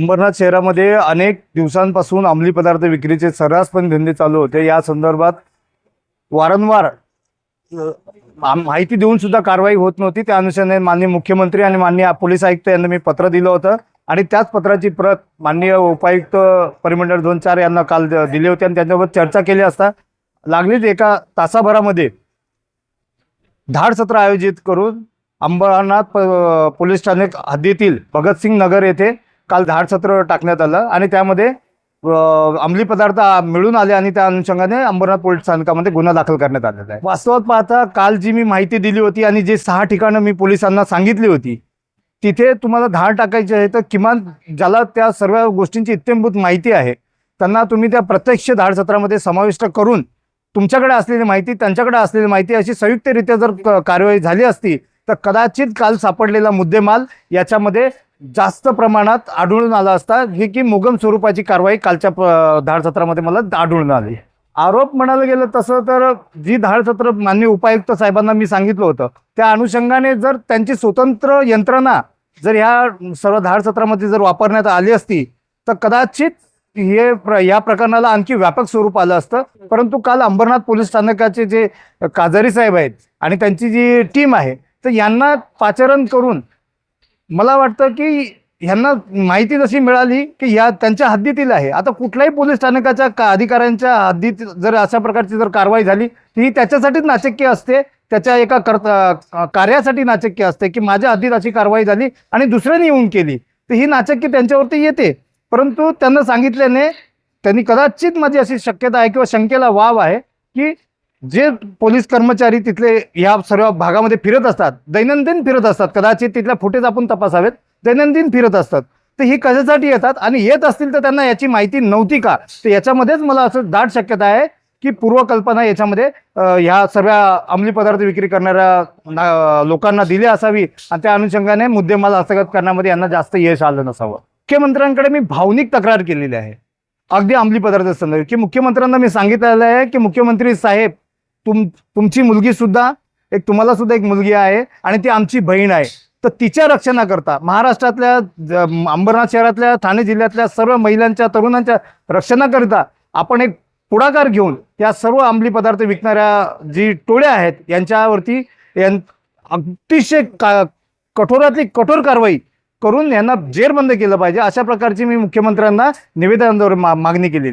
अंबरनाथ शहरामध्ये अनेक दिवसांपासून अंमली पदार्थ विक्रीचे सर्रासपणे धंदे चालू होते. या संदर्भात वारंवार माहिती देऊन सुद्धा कारवाई होत नव्हती. त्या अनुषंगाने माननीय मुख्यमंत्री आणि माननीय पोलीस आयुक्त यांना मी पत्र दिलं होतं. आणि त्याच पत्राची प्रत माननीय उपायुक्त परिमंडळ दोन चार यांना काल द- दिली होती आणि त्यांच्यासोबत चर्चा केली असता लागलीच एका तासाभरामध्ये धाड सत्र आयोजित करून अंबरनाथ प- पोलीस ठाणे हद्दीतील भगतसिंग नगर येथे काल धाड सत्र टाकण्यात आलं आणि त्यामध्ये अंमली पदार्थ मिळून आले आणि त्या अनुषंगाने अंबरनाथ पोलीस स्थानकामध्ये गुन्हा दाखल करण्यात आलेला आहे. वास्तवात पाहता काल जी मी माहिती दिली होती आणि जे सहा ठिकाणं मी पोलिसांना सांगितली होती तिथे तुम्हाला धाड टाकायची आहे तर किमान ज्याला त्या सर्व गोष्टींची इत्यंभूत माहिती आहे त्यांना तुम्ही त्या प्रत्यक्ष धाडसत्रामध्ये समाविष्ट करून तुमच्याकडे असलेली माहिती त्यांच्याकडे असलेली माहिती अशी संयुक्तरित्या जर कारवाई कार्यवाही झाली असती तर कदाचित काल सापडलेला मुद्देमाल याच्यामध्ये जास्त प्रमाणात आढळून आला असता जे की मुगम स्वरूपाची कारवाई कालच्या धाड सत्रामध्ये मला आढळून आली. आरोप म्हणायला गेलं तसं तर जी धाड सत्र मान्य उपायुक्त साहेबांना मी सांगितलं होतं त्या अनुषंगाने जर त्यांची स्वतंत्र यंत्रणा जर ह्या सर्व धाड सत्रामध्ये जर वापरण्यात आली असती तर कदाचित हे प्र या प्रकरणाला आणखी व्यापक स्वरूप आलं असतं. परंतु काल अंबरनाथ पोलीस स्थानकाचे जे काजारी साहेब आहेत आणि त्यांची जी टीम आहे तर यांना पाचारण करून मला वाटतं की ह्यांना माहिती जशी मिळाली की या त्यांच्या हद्दीतील आहे. आता कुठल्याही पोलीस स्थानकाच्या का अधिकाऱ्यांच्या हद्दीत जर अशा प्रकारची जर कारवाई झाली ती त्याच्यासाठीच नाचक्य असते त्याच्या एका करता कार्यासाठी नाचक्य असते की माझ्या हद्दीत अशी कारवाई झाली आणि दुसऱ्याने येऊन केली तर ही नाचक्य त्यांच्यावरती येते. परंतु त्यांना सांगितल्याने त्यांनी कदाचित माझी अशी शक्यता आहे किंवा शंकेला वाव आहे की जे पोलीस कर्मचारी तिथले या सर्व भागामध्ये फिरत असतात दैनंदिन फिरत असतात कदाचित तिथल्या फुटेज आपण तपासावेत दैनंदिन फिरत असतात तर ही कशासाठी येतात आणि येत असतील तर त्यांना याची माहिती नव्हती का? तर याच्यामध्येच मला असं दाट शक्यता आहे की पूर्वकल्पना याच्यामध्ये ह्या सर्व अंमली पदार्थ विक्री करणाऱ्या लोकांना दिली असावी आणि त्या अनुषंगाने मुद्देमाल हस्तगत करण्यामध्ये यांना जास्त यश आलं नसावं. मुख्यमंत्र्यांकडे मी भावनिक तक्रार केलेली आहे. अगदी अंमली पदार्थ संदर्भात. की मुख्यमंत्र्यांना मी सांगितलेलं आहे की मुख्यमंत्री साहेब तुम तुमची मुलगी सुद्धा एक तुम्हाला सुद्धा एक मुलगी आहे आणि ती आमची बहीण आहे. तर तिच्या रक्षणाकरता महाराष्ट्रातल्या ज- अंबरनाथ शहरातल्या ठाणे जिल्ह्यातल्या सर्व महिलांच्या तरुणांच्या रक्षणाकरिता आपण एक पुढाकार घेऊन या सर्व अंमली पदार्थ विकणाऱ्या जी टोळ्या आहेत यांच्यावरती यां अतिशय का कठोरातली कठोर कारवाई करून यांना जेरबंद केलं पाहिजे. अशा प्रकारची मी मुख्यमंत्र्यांना निवेदनाद्वारे मा मागणी केलेली